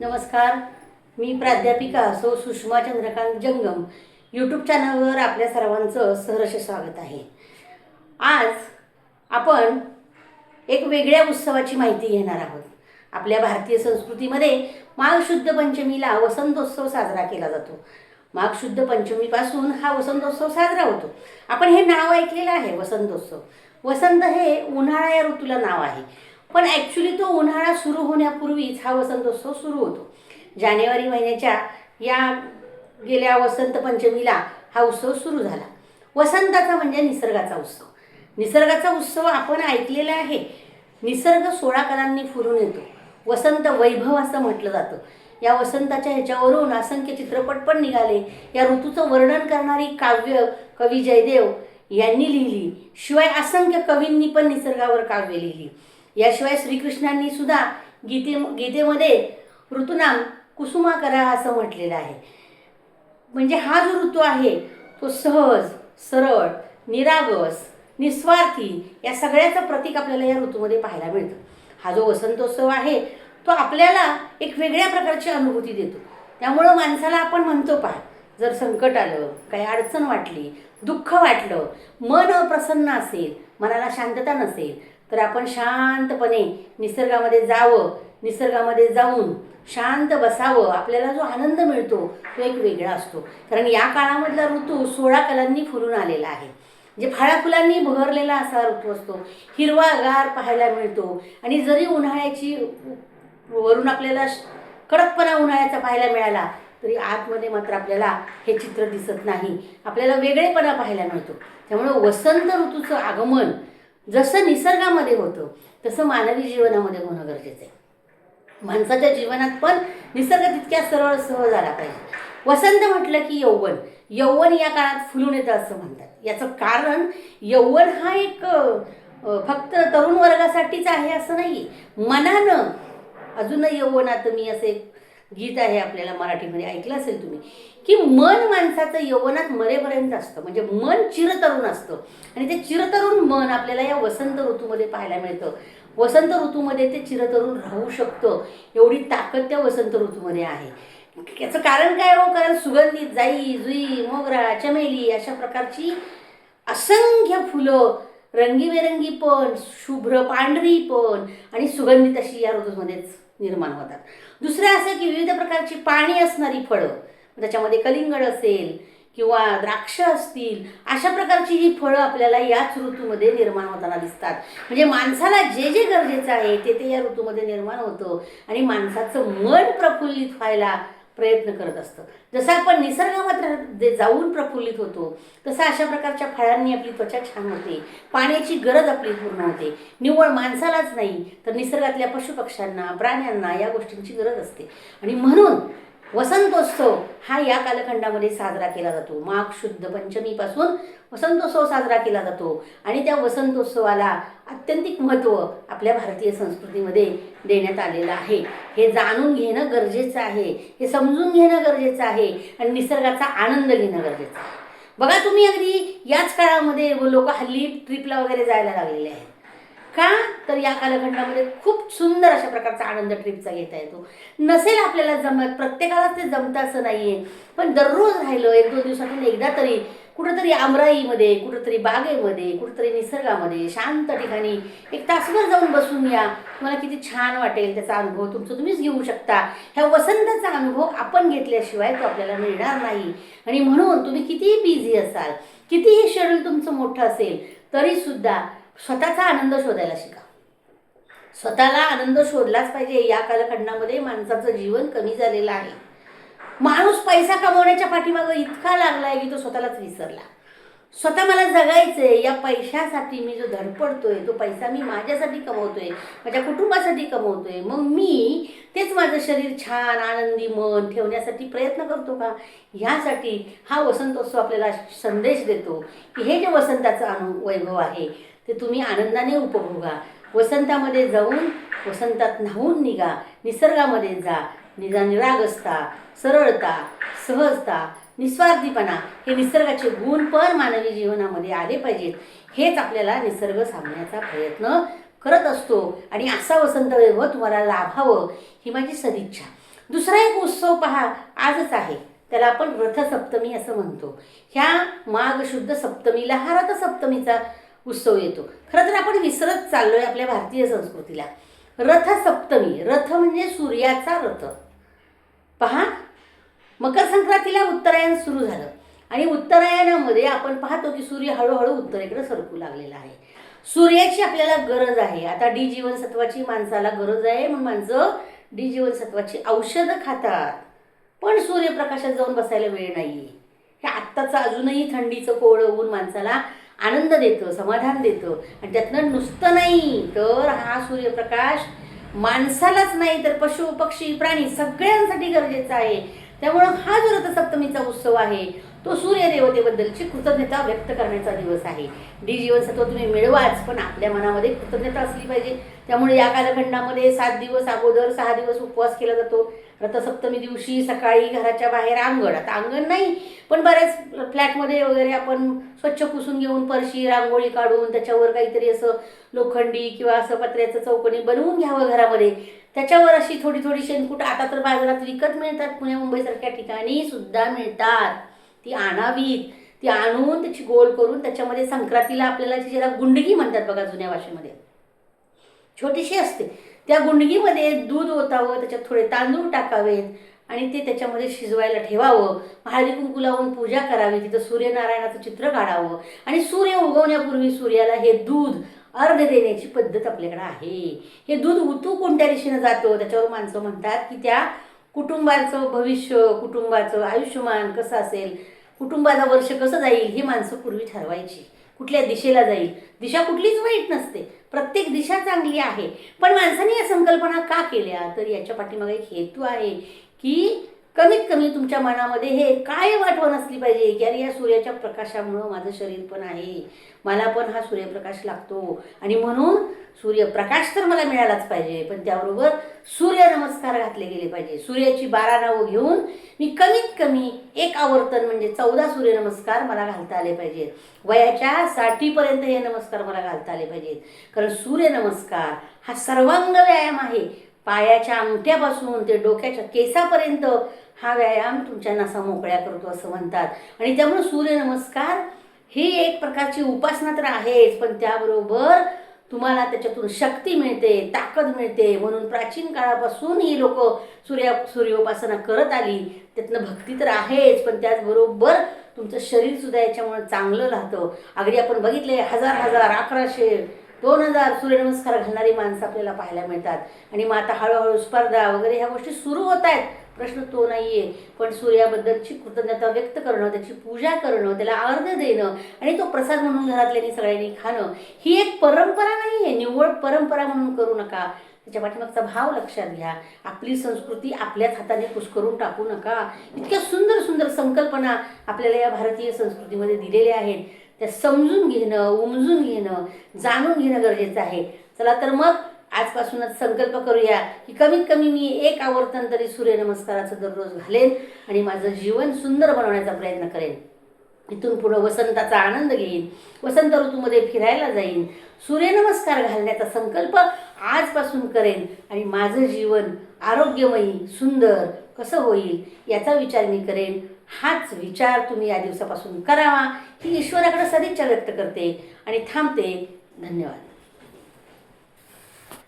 नमस्कार मी प्राध्यापिका सो सुषमा चंद्रकांत जंगम. यूट्यूब चॅनलवर आपल्या सर्वांचं सहर्ष स्वागत आहे. आज आपण एक वेगळ्या उत्सवाची माहिती घेणार आहोत. आपल्या भारतीय संस्कृतीमध्ये माघ शुद्ध पंचमीला वसंतोत्सव साजरा केला जातो. माघ शुद्ध पंचमीपासून हा वसंतोत्सव साजरा होतो. आपण हे नाव ऐकलेलं आहे वसंतोत्सव. वसंत हे उन्हाळा या ऋतूला नाव आहे. पण ॲक्च्युली तो उन्हाळा सुरू होण्यापूर्वीच हा वसंतोत्सव सुरू होतो. जानेवारी महिन्याच्या या गेल्या वसंत पंचमीला हा उत्सव सुरू झाला. वसंताचा म्हणजे निसर्गाचा उत्सव. निसर्गाचा उत्सव आपण ऐकलेला आहे. निसर्ग सोळा कलांनी फुलून येतो. वसंत वैभव असं म्हटलं जातं. या वसंताच्या ह्याच्यावरून असंख्य चित्रपट पण निघाले. या ऋतूचं वर्णन करणारी काव्य कवी जयदेव यांनी लिहिली. शिवाय असंख्य कवींनी पण निसर्गावर काव्य लिहिली. याशिवाय श्रीकृष्णांनी सुद्धा गीते गीतेमध्ये ऋतुनाम कुसुमाकरा असं म्हटलेलं आहे. म्हणजे हा जो ऋतू आहे तो सहज सरळ निरागस निस्वार्थी या सगळ्याचं प्रतीक आपल्याला या ऋतूमध्ये पाहायला मिळतं. हा जो वसंतोत्सव आहे तो आपल्याला एक वेगळ्या प्रकारची अनुभूती देतो. त्यामुळं माणसाला आपण म्हणतो पहा जर संकट आलं काही अडचण वाटली दुःख वाटलं मन अप्रसन्न असेल मनाला शांतता नसेल तर आपण शांतपणे निसर्गामध्ये जावं निसर्गामध्ये जाऊन शांत बसावं. आपल्याला जो आनंद मिळतो तो एक वेगळा असतो. कारण या काळामधला ऋतू सोळा कलांनी फुलून आलेला आहे. जे फळा फुलांनी बहरलेला असा ऋतू असतो. हिरवागार पाहायला मिळतो. आणि जरी उन्हाळ्याची वरून आपल्याला श- कडकपणा उन्हाळ्याचा पाहायला मिळाला तरी आतमध्ये मात्र आपल्याला हे चित्र दिसत नाही. आपल्याला वेगळेपणा पाहायला मिळतो. त्यामुळे वसंत ऋतूचं आगमन जसं निसर्गामध्ये होतं तसं मानवी जीवनामध्ये होणं गरजेचं आहे. माणसाच्या जीवनात पण निसर्ग तितक्या सरळ सहज आला पाहिजे. वसंत म्हटलं की यौवन. यौवन या काळात फुलून येतं असं म्हणतात. याचं कारण यौवन हा एक फक्त तरुण वर्गासाठीच आहे असं नाही मनानं अजूनही यौवनात मी असे गीत आहे आपल्याला मराठीमध्ये. ऐकलं असेल तुम्ही? की मन माणसाचं यवनात मरेपर्यंत असतं. म्हणजे मन चिरतरुण असतं. आणि ते चिरतरुण मन आपल्याला या वसंत ऋतूमध्ये पाहायला मिळतं. वसंत ऋतूमध्ये ते चिरतरुण राहू शकतं. एवढी ताकद त्या वसंत ऋतूमध्ये आहे. याचं कारण काय हो? कारण सुगंधित जाई जुई मोगरा चमेली अशा प्रकारची असंख्य फुलं रंगीबेरंगी पण शुभ्र पांढरी पण आणि सुगंधित अशी या ऋतूमध्येच निर्माण होतात. दुसरं असं की विविध प्रकारची पाणी असणारी फळं त्याच्यामध्ये कलिंगड असेल किंवा द्राक्ष असतील अशा प्रकारची ही फळं आपल्याला याच ऋतूमध्ये निर्माण होताना दिसतात. म्हणजे माणसाला जे जे गरजेचं आहे ते ते या ऋतूमध्ये निर्माण होतं आणि माणसाचं मन प्रफुल्लित व्हायला प्रयत्न करत असतं. जसं आपण निसर्गामध्ये जाऊन प्रफुल्लित होतो तसं अशा प्रकारच्या फळांनी आपली त्वचा छान होते. पाण्याची गरज आपली पूर्ण होते. निव्वळ माणसालाच नाही तर निसर्गातल्या पशुपक्ष्यांना प्राण्यांना या गोष्टींची गरज असते. आणि म्हणून वसंतोत्सव हा या कालखंडामध्ये साजरा केला जातो. माघ शुद्ध पंचमीपासून वसंतोत्सव साजरा केला जातो. आणि त्या वसंतोत्सवाला अत्यंतिक महत्त्व आपल्या भारतीय संस्कृतीमध्ये देण्यात आलेलं आहे. हे जाणून घेणं गरजेचं आहे. हे समजून घेणं गरजेचं आहे. आणि निसर्गाचा आनंद घेणं गरजेचं आहे. बघा तुम्ही अगदी याच काळामध्ये लोक हल्ली ट्रिपला वगैरे जायला लागलेले आहेत. का? तर या कालखंडामध्ये खूप सुंदर अशा प्रकारचा आनंद ट्रिपचा घेता येतो. नसेल आपल्याला जमत प्रत्येकालाच ते जमतं असं नाही आहे पण दररोज राहिलं एक दोन दिवसातून एकदा तरी कुठंतरी आमराईमध्ये कुठंतरी बागेमध्ये कुठंतरी निसर्गामध्ये शांत ठिकाणी एक तासभर जाऊन बसून या. तुम्हाला किती छान वाटेल त्याचा अनुभव तुमचा तुम्हीच घेऊ शकता. ह्या वसंताचा अनुभव आपण घेतल्याशिवाय तो आपल्याला मिळणार नाही. आणि म्हणून तुम्ही कितीही बिझी असाल कितीही शेड्यूल तुमचं मोठं असेल तरीसुद्धा स्वतःचा आनंद शोधायला शिका. स्वतःला आनंद शोधलाच पाहिजे या कालखंडामध्ये माणसाचं जीवन कमी झालेलं आहे. माणूस पैसा कमवण्याच्या पाठीमागं इतका लागलाय की तो स्वतःलाच विसरला. स्वतः मला जगायचंय या पैशासाठी मी जो धडपडतोय तो पैसा मी माझ्यासाठी कमवतोय माझ्या कुटुंबासाठी कमवतोय मग मी तेच माझं शरीर छान आनंदी मन ठेवण्यासाठी प्रयत्न करतो का? ह्यासाठी हा वसंतोत्सव आपल्याला संदेश देतो की हे जे वसंताचं अनु वैभव आहे ते तुम्ही आनंदाने उपभोगा. वसंतामध्ये जाऊन वसंतात न्हावून निघा. निसर्गामध्ये जा. निजा निरागसता सरळता सहजता निस्वार्थीपणा हे निसर्गाचे गुण पण मानवी जीवनामध्ये आले पाहिजेत. हेच आपल्याला निसर्ग सांगण्याचा प्रयत्न करत असतो. आणि असा वसंत वैभव तुम्हाला लाभावं ही माझी सदिच्छा. दुसरा एक उत्सव पहा. आजच आहे. त्याला आपण रथसप्तमी असं म्हणतो. ह्या माघ शुद्ध सप्तमीला हा रथसप्तमीचा उत्सव येतो. खरं तर आपण विसरत चाललो आहे आपल्या भारतीय संस्कृतीला. रथसप्तमी रथ म्हणजे सूर्याचा रथ. पहा मकर संक्रांतीला उत्तरायण सुरू झालं. आणि उत्तरायणामध्ये आपण पाहतो की सूर्य हळूहळू उत्तरेकडे सरकू लागलेला आहे. सूर्याची आपल्याला गरज आहे. आता डी जीवनसत्वाची माणसाला गरज आहे म्हणून माणसं डी जीवनसत्वाची औषधं खातात. पण सूर्यप्रकाशात जाऊन बसायला वेळ नाही हे आत्ताचं अजूनही थंडीचं कोवळं होऊन माणसाला आनंद देतं समाधान देतं. आणि त्यातनं नुसतं नाही तर हा सूर्यप्रकाश माणसालाच नाही तर पशु पक्षी प्राणी सगळ्यांसाठी गरजेचा आहे. त्यामुळं हा जो रथसप्तमीचा उत्सव आहे तो सूर्यदेवतेबद्दलची कृतज्ञता व्यक्त करण्याचा दिवस आहे. डी जीवनसत्व तुम्ही मिळवाच पण आपल्या मनामध्ये कृतज्ञता असली पाहिजे. त्यामुळे या कालखंडामध्ये सात दिवस अगोदर सहा दिवस उपवास केला जातो. रथसप्तमी दिवशी सकाळी घराच्या बाहेर अंगण. आता अंगण नाही पण बऱ्याच फ्लॅटमध्ये वगैरे आपण स्वच्छ पुसून घेऊन परशी रांगोळी काढून त्याच्यावर काहीतरी असं लोखंडी किंवा असं पत्र्याचं चौकणी बनवून घ्यावं घरामध्ये. त्याच्यावर अशी थोडी थोडी शेणकूट आता तर बाजारात विकत मिळतात पुणे मुंबईसारख्या ठिकाणी सुद्धा मिळतात. ती आणावीत. ती आणून त्याची गोल करून त्याच्यामध्ये संक्रांतीला आपल्याला जी गुंडगी म्हणतात बघा जुन्या भाषेमध्ये. छोटीशी असते. त्या गुंडगीमध्ये दूध ओतावं त्याच्यात थोडे तांदूळ टाकावेत आणि ते त्याच्यामध्ये शिजवायला ठेवावं. हळदी कुंकू लावून पूजा करावी तिथं सूर्यनारायणाचं चित्र काढावं. आणि सूर्य उगवण्यापूर्वी सूर्याला हे दूध अर्ध देण्याची पद्धत आपल्याकडे आहे. हे दूध उतू कोणत्या दिशेनं जातं? त्याच्यावर माणसं म्हणतात की त्या कुटुंबाचं भविष्य कुटुंबाचं आयुष्यमान कसं असेल कुटुंबाचं वर्ष कसं जाईल ही माणसं पूर्वी ठरवायची. कुठल्या दिशेला जाईल? दिशा कुठलीच वाईट नसते. प्रत्येक दिशा चांगली आहे. पण माणसाने या संकल्पना का केल्या? तर याच्या पाठीमागे एक हेतू आहे की कमीत कमी तुमच्या मनामध्ये हे काय वाटवण असली पाहिजे की अरे या सूर्याच्या प्रकाशामुळं माझं शरीर पण आहे. मला पण हा सूर्यप्रकाश लागतो. आणि म्हणून सूर्यप्रकाश तर मला मिळालाच पाहिजे पण त्याबरोबर सूर्यनमस्कार घातले गेले पाहिजे. सूर्याची बारा नावं घेऊन मी कमीत कमी एक आवर्तन म्हणजे चौदा सूर्यनमस्कार मला घालता आले पाहिजेत. वयाच्या साठीपर्यंत हे नमस्कार मला घालता आले पाहिजेत. कारण सूर्यनमस्कार हा सर्वांग व्यायाम आहे. पायाच्या अंगठ्यापासून ते डोक्याच्या केसापर्यंत हा व्यायाम तुमच्या नसा मोकळ्या करतो असं म्हणतात. आणि त्यामुळे सूर्यनमस्कार ही एक प्रकारची उपासना तर आहेच पण त्याबरोबर तुम्हाला त्याच्यातून शक्ती मिळते ताकद मिळते. म्हणून प्राचीन काळापासून ही लोक सूर्या सूर्योपासना करत आली. त्यातनं भक्ती तर आहेच पण त्याचबरोबर तुमचं शरीरसुद्धा याच्यामुळे चांगलं राहतं. अगदी आपण बघितले हजार हजार अकराशे दोन हजार सूर्यनमस्कार घालणारी माणसं आपल्याला पाहायला मिळतात. आणि मग आता हळूहळू स्पर्धा वगैरे ह्या गोष्टी सुरू होत आहेत. प्रश्न तो नाही आहे पण सूर्याबद्दलची कृतज्ञता व्यक्त करणं त्याची पूजा करणं त्याला अर्ध देणं आणि तो प्रसाद म्हणून घरातल्यानी सगळ्यांनी खाणं ही एक परंपरा नाही आहे निव्वळ परंपरा म्हणून करू नका. त्याच्या पाठीमागचा भाव लक्षात घ्या. आपली संस्कृती आपल्याच हाताने कुस्करून टाकू नका. इतक्या सुंदर सुंदर संकल्पना आपल्याला या भारतीय संस्कृतीमध्ये दिलेल्या आहेत. त्या समजून घेणं उमजून घेणं जाणून घेणं गरजेचं आहे. चला तर मग आजपासूनच संकल्प करूया की कमीत कमी मी एक आवर्तन तरी सूर्यनमस्काराचं दररोज घालेन आणि माझं जीवन सुंदर बनवण्याचा प्रयत्न करेन. इथून पुढं वसंताचा आनंद घेईन वसंत ऋतूमध्ये फिरायला जाईन सूर्यनमस्कार घालण्याचा संकल्प आजपासून करेन आणि माझं जीवन आरोग्यमयी सुंदर कसं होईल याचा विचार मी करेन. हाच विचार तुम्ही या दिवसापासून करावा. ही ईश्वराकडे सदिच्छा व्यक्त करते. आणि थांबते. धन्यवाद.